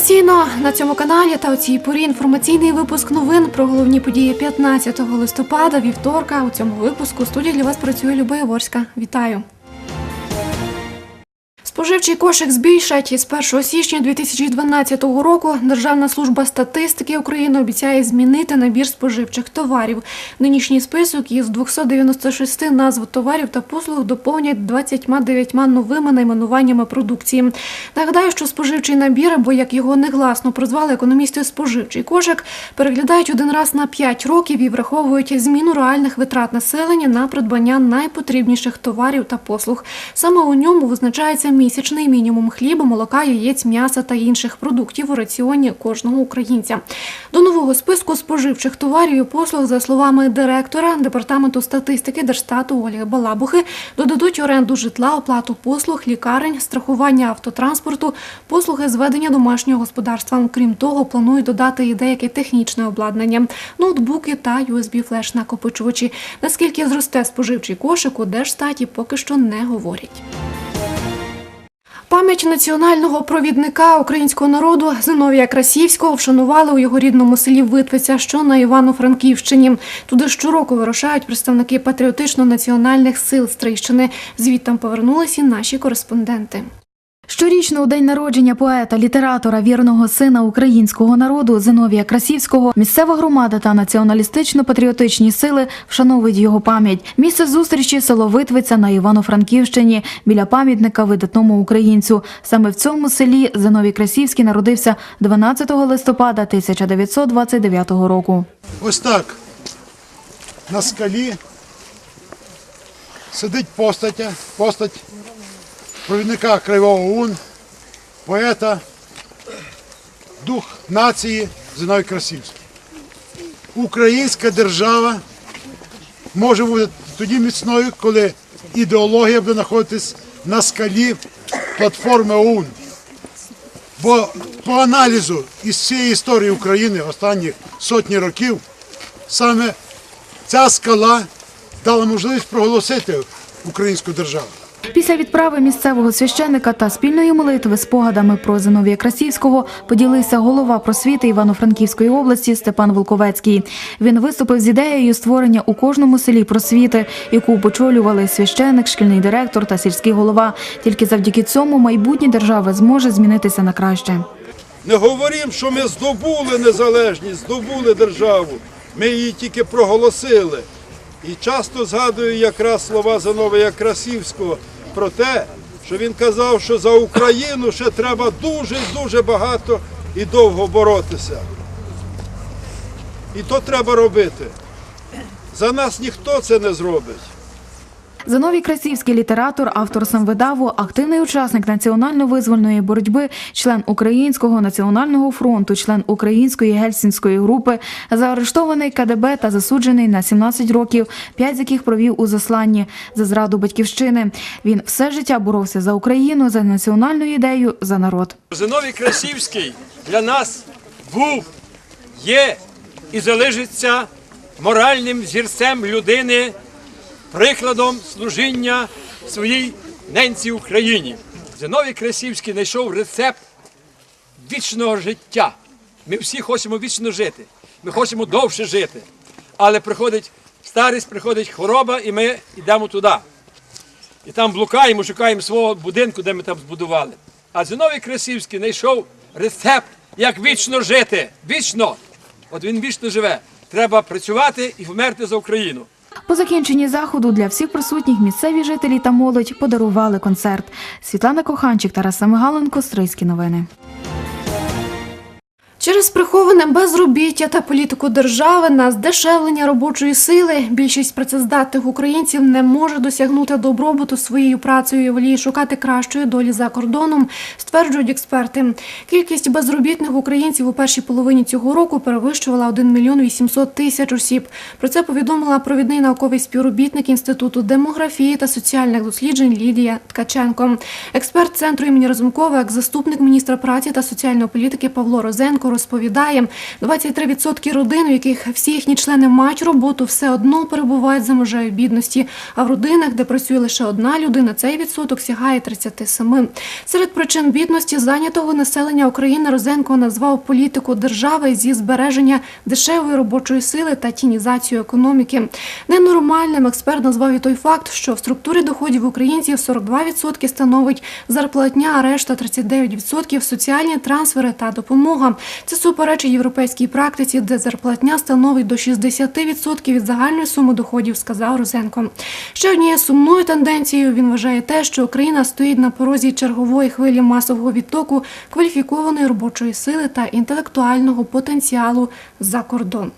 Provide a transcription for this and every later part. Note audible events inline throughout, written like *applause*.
Традиційно на цьому каналі та у цій порі інформаційний випуск новин про головні події 15 листопада, вівторка. У цьому випуску студія для вас працює Люба Яворська. Вітаю. Споживчий кошик збільшать із 1 січня 2012 року. Державна служба статистики України обіцяє змінити набір споживчих товарів. Нинішній список із 296 назв товарів та послуг доповнять 29 новими найменуваннями продукції. Нагадаю, що споживчий набір, або як його негласно прозвали економісти споживчий кошик, переглядають один раз на 5 років і враховують зміну реальних витрат населення на придбання найпотрібніших товарів та послуг. Саме у ньому визначається місячний мінімум хліба, молока, яєць, м'яса та інших продуктів у раціоні кожного українця. До нового списку споживчих товарів і послуг, за словами директора департаменту статистики Держстату Ольги Балабухи, додадуть оренду житла, оплату послуг, лікарень, страхування автотранспорту, послуги з ведення домашнього господарства. Крім того, планують додати і деяке технічне обладнання, ноутбуки та USB-флеш накопичувачі. Наскільки зросте споживчий кошик у Держстаті, поки що не говорять. Пам'ять національного провідника українського народу Зиновія Красівського вшанували у його рідному селі Витвиця, що на Івано-Франківщині. Туди щороку вирушають представники патріотично-національних сил Стрийщини. Звідтам повернулися наші кореспонденти. Щорічно у день народження поета, літератора, вірного сина українського народу Зиновія Красівського, місцева громада та націоналістично-патріотичні сили вшановують його пам'ять. Місце зустрічі село Витвиця на Івано-Франківщині біля пам'ятника видатному українцю. Саме в цьому селі Зиновій Красівський народився 12 листопада 1929 року. Ось так. На скалі сидить постатя, постать провідника Кривого УН, поета, дух нації Зиновій Красівський. Українська держава може бути тоді міцною, коли ідеологія буде знаходитись на скалі платформи ОУН. Бо по аналізу із цієї історії України останніх сотні років саме ця скала дала можливість проголосити українську державу. Після відправи місцевого священника та спільної молитви спогадами про Зиновія Красівського поділився голова просвіти Івано-Франківської області Степан Волковецький. Він виступив з ідеєю створення у кожному селі просвіти, яку очолювали священик, шкільний директор та сільський голова. Тільки завдяки цьому майбутнє держави зможе змінитися на краще. Не говоримо, що ми здобули незалежність, здобули державу. Ми її тільки проголосили. І часто згадую якраз слова Зиновія Красівського про те, що він казав, що за Україну ще треба дуже дуже багато і довго боротися. І то треба робити. За нас ніхто це не зробить. Зиновій Красівський літератор, автор самвидаву, активний учасник національно-визвольної боротьби, член Українського національного фронту, член Української гельсінської групи, заарештований КДБ та засуджений на 17 років, п'ять з яких провів у засланні за зраду батьківщини. Він все життя боровся за Україну, за національну ідею, за народ. Зиновій Красівський для нас був, є і залишиться моральним зірцем людини, прикладом служіння своїй ненці Україні. Зиновій Красівський знайшов рецепт вічного життя. Ми всі хочемо вічно жити. Ми хочемо довше жити. Але приходить старість, приходить хвороба, і ми йдемо туди. І там блукаємо, шукаємо свого будинку, де ми там збудували. А Зиновій Красівський знайшов рецепт, як вічно жити. Вічно. От він вічно живе. Треба працювати і вмерти за Україну. По закінченні заходу для всіх присутніх місцеві жителі та молодь подарували концерт. Світлана Коханчик, Тараса Мигаленко, Стрийські новини. Через приховане безробіття та політику держави на здешевлення робочої сили більшість працездатних українців не може досягнути добробуту своєю працею і воліє шукати кращої долі за кордоном, стверджують експерти. Кількість безробітних українців у першій половині цього року перевищувала 1 мільйон 800 тисяч осіб. Про це повідомила провідний науковий співробітник інституту демографії та соціальних досліджень Лідія Ткаченко. Експерт центру імені Разумкова, як заступник міністра праці та соціальної політики Павло Розенко Розенко розповідає, 23% родин, у яких всі їхні члени мають роботу, все одно перебувають за межею бідності. А в родинах, де працює лише одна людина, цей відсоток сягає 37. Серед причин бідності зайнятого населення України Розенко назвав політику держави зі збереження дешевої робочої сили та тінізацію економіки. Ненормальним експерт назвав і той факт, що в структурі доходів українців 42% становить зарплатня, а решта 39% – соціальні трансфери та допомога. Це суперечить європейській практиці, де зарплатня становить до 60% від загальної суми доходів, сказав Розенко. Ще однією сумною тенденцією він вважає те, що Україна стоїть на порозі чергової хвилі масового відтоку кваліфікованої робочої сили та інтелектуального потенціалу за кордон.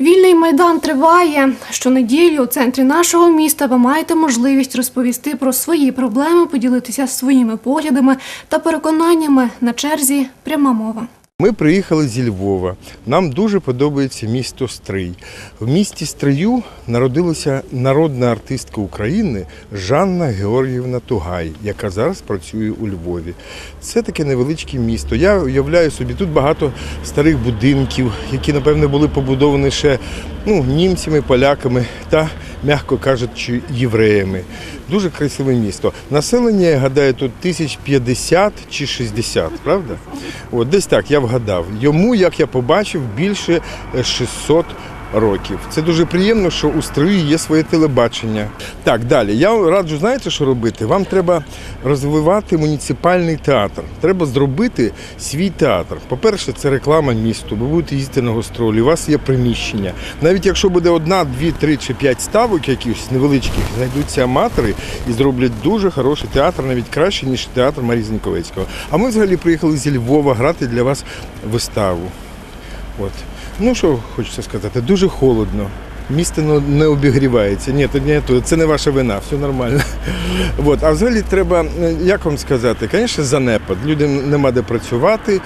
Вільний майдан триває. Щонеділі у центрі нашого міста ви маєте можливість розповісти про свої проблеми, поділитися своїми поглядами та переконаннями. На черзі пряма мова. Ми приїхали зі Львова. Нам дуже подобається місто Стрий. В місті Стрию народилася народна артистка України Жанна Георгіївна Тугай, яка зараз працює у Львові. Це таке невеличке місто. Я уявляю собі, тут багато старих будинків, які, напевне, були побудовані ще ну, німцями, поляками та, м'яко кажучи, євреями. Дуже красиве місто. Населення, я гадаю, тут тисяч 50 чи 60, правда? От десь так, я вгадав. Йому, як я побачив, більше е, 600 років. Це дуже приємно, що у Строї є своє телебачення. Так, далі. Я раджу, знаєте, що робити? Вам треба розвивати муніципальний театр. Треба зробити свій театр. По-перше, це реклама місту. Ви будете їздити на гастролі, у вас є приміщення. Навіть якщо буде одна, дві, три чи п'ять ставок якихось невеличких, знайдуться аматори і зроблять дуже хороший театр, навіть краще, ніж театр Марії Зіньковецького. А ми взагалі приїхали зі Львова грати для вас виставу. От. Ну що хочеться сказати, дуже холодно. Місто не обігрівається. Ні, то, це не ваша вина, все нормально. *laughs* От. А взагалі треба, е, як вам сказати, звісно, занепад. Людям нема де працювати,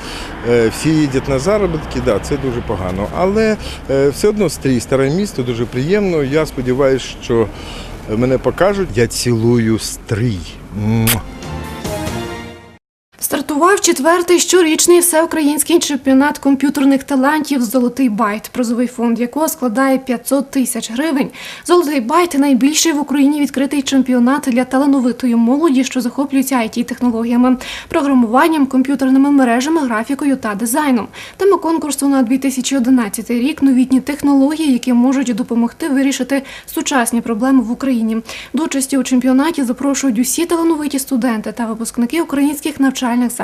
е, всі їдять на заробітки, да, це дуже погано. Але е, все одно стрій, старе місто, дуже приємно. Я сподіваюся, що мене покажуть. Я цілую стрій. Стартував четвертий щорічний всеукраїнський чемпіонат комп'ютерних талантів Золотий байт, призовий фонд якого складає 500 тисяч гривень. Золотий байт найбільший в Україні відкритий чемпіонат для талановитої молоді, що захоплюється it технологіями, програмуванням, комп'ютерними мережами, графікою та дизайном. Тема конкурсу на 2011 рік новітні технології, які можуть допомогти вирішити сучасні проблеми в Україні. До участі у чемпіонаті запрошують усі талановиті студенти та випускники українських навчальних закладів.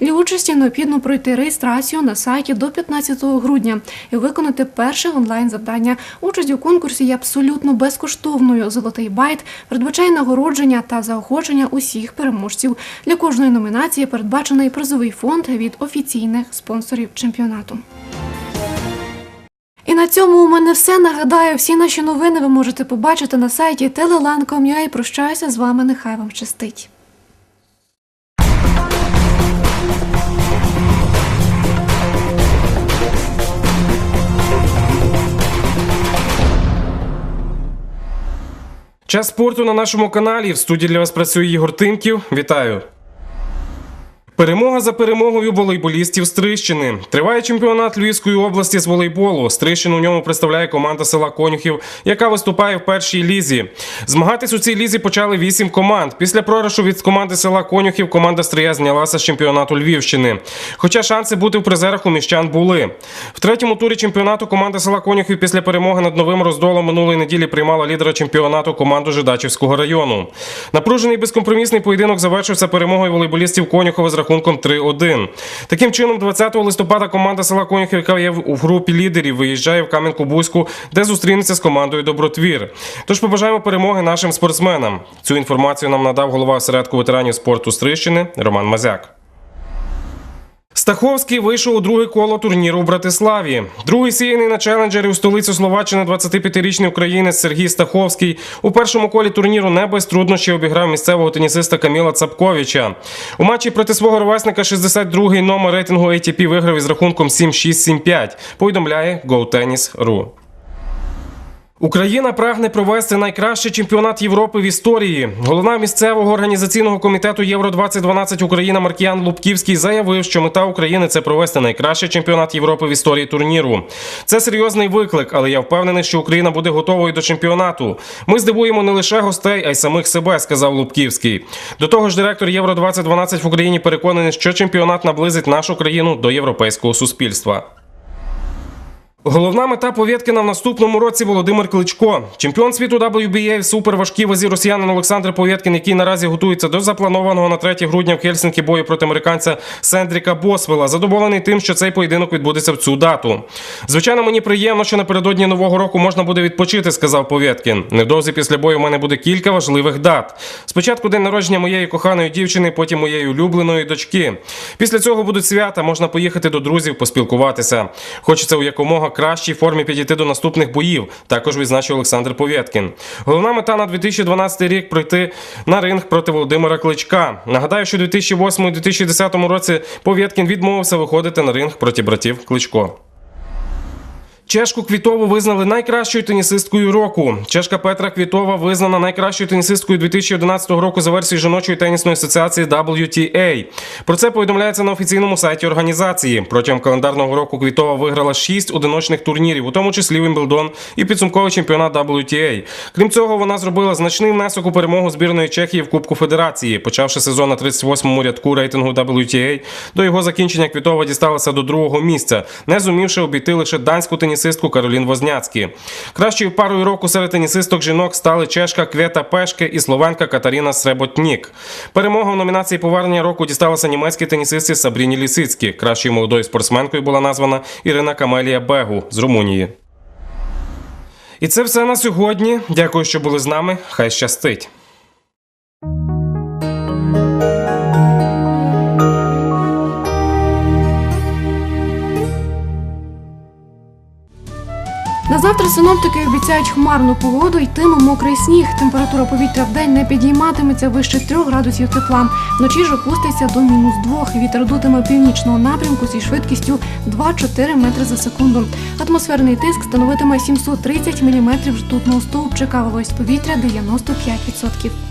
Для участі необхідно пройти реєстрацію на сайті до 15 грудня і виконати перше онлайн завдання. Участь у конкурсі є абсолютно безкоштовною. Золотий байт передбачає нагородження та заохочення усіх переможців. Для кожної номінації передбачений призовий фонд від офіційних спонсорів чемпіонату. І на цьому у мене все. Нагадаю, всі наші новини ви можете побачити на сайті telelan.com. Я і прощаюся з вами. Нехай вам щастить. Час спорту на нашому каналі. В студії для вас працює Ігор Тимків. Вітаю! Перемога за перемогою волейболістів Стрищини. Триває чемпіонат Львівської області з волейболу. Стрищину у ньому представляє команда села Конюхів, яка виступає в першій лізі. Змагатись у цій лізі почали вісім команд. Після програшу від команди села Конюхів команда Стрия знялася з чемпіонату Львівщини. Хоча шанси бути в призерах у міщан були. В третьому турі чемпіонату команда села Конюхів після перемоги над новим роздолом минулої неділі приймала лідера чемпіонату команду Жидачівського району. Напружений безкомпромісний поєдинок завершився перемогою волейболістів Конюхова з рахунком 3-1. Таким чином, 20 листопада команда села Конюхів, яка є в групі лідерів, виїжджає в Кам'янку-Бузьку, де зустрінеться з командою Добротвір. Тож побажаємо перемоги нашим спортсменам. Цю інформацію нам надав голова осередку ветеранів спорту Стрищини Роман Мазяк. Стаховський вийшов у друге коло турніру в Братиславі. Другий сіяний на челенджері у столицю Словаччини 25-річний українець Сергій Стаховський у першому колі турніру не без труднощів обіграв місцевого тенісиста Каміла Цапковича. У матчі проти свого ровесника 62-й номер рейтингу ATP виграв із рахунком 7-6-7-5, повідомляє GoTennis.ru. Україна прагне провести найкращий чемпіонат Європи в історії. Голова місцевого організаційного комітету Євро 2012 Україна Маркіян Лубківський заявив, що мета України це провести найкращий чемпіонат Європи в історії турніру. Це серйозний виклик, але я впевнений, що Україна буде готовою до чемпіонату. Ми здивуємо не лише гостей, а й самих себе, сказав Лубківський. До того ж, директор Євро 2012 в Україні переконаний, що чемпіонат наблизить нашу країну до європейського суспільства. Головна мета Повєткіна в наступному році Володимир Кличко. Чемпіон світу WBA в суперважкій вазі росіянин Олександр Повєткін, який наразі готується до запланованого на 3 грудня в Хельсінкі бою проти американця Сендріка Босвела. Задоволений тим, що цей поєдинок відбудеться в цю дату. Звичайно, мені приємно, що напередодні нового року можна буде відпочити, сказав Повєткін. Невдовзі після бою в мене буде кілька важливих дат. Спочатку день народження моєї коханої дівчини, потім моєї улюбленої дочки. Після цього будуть свята, можна поїхати до друзів, поспілкуватися. Хочеться у якомога кращій формі підійти до наступних боїв. Також відзначив Олександр Повєткін. Головна мета на 2012 рік пройти на ринг проти Володимира Кличка. Нагадаю, що у 2008-2010 році Повєткін відмовився виходити на ринг проти братів Кличко. Чешку Квітову визнали найкращою тенісисткою року. Чешка Петра Квітова визнана найкращою тенісисткою 2011 року за версією жіночої тенісної асоціації WTA. Про це повідомляється на офіційному сайті організації. Протягом календарного року Квітова виграла шість одиночних турнірів, у тому числі Вімблдон і підсумковий чемпіонат WTA. Крім цього, вона зробила значний внесок у перемогу збірної Чехії в Кубку Федерації. Почавши сезон на 38-му рядку рейтингу WTA, до його закінчення Квітова дісталася до другого місця, не зумівши обійти лише данську тенісистку Каролін Возняцькі. Кращою парою року серед тенісисток жінок стали чешка Квета Пешке і словенка Катаріна Среботнік. Перемога в номінації повернення року дісталася німецькій тенісистці Сабріні Лісицькі. Кращою молодою спортсменкою була названа Ірина Камелія Бегу з Румунії. І це все на сьогодні. Дякую, що були з нами. Хай щастить. Завтра синоптики обіцяють хмарну погоду, йтиме мокрий сніг. Температура повітря в день не підійматиметься вище 3 градусів тепла. Вночі ж опуститься до мінус 2. Вітер дутиме північного напрямку зі швидкістю 2-4 метри за секунду. Атмосферний тиск становитиме 730 мм ртутного стовпчика, вологість повітря 95%.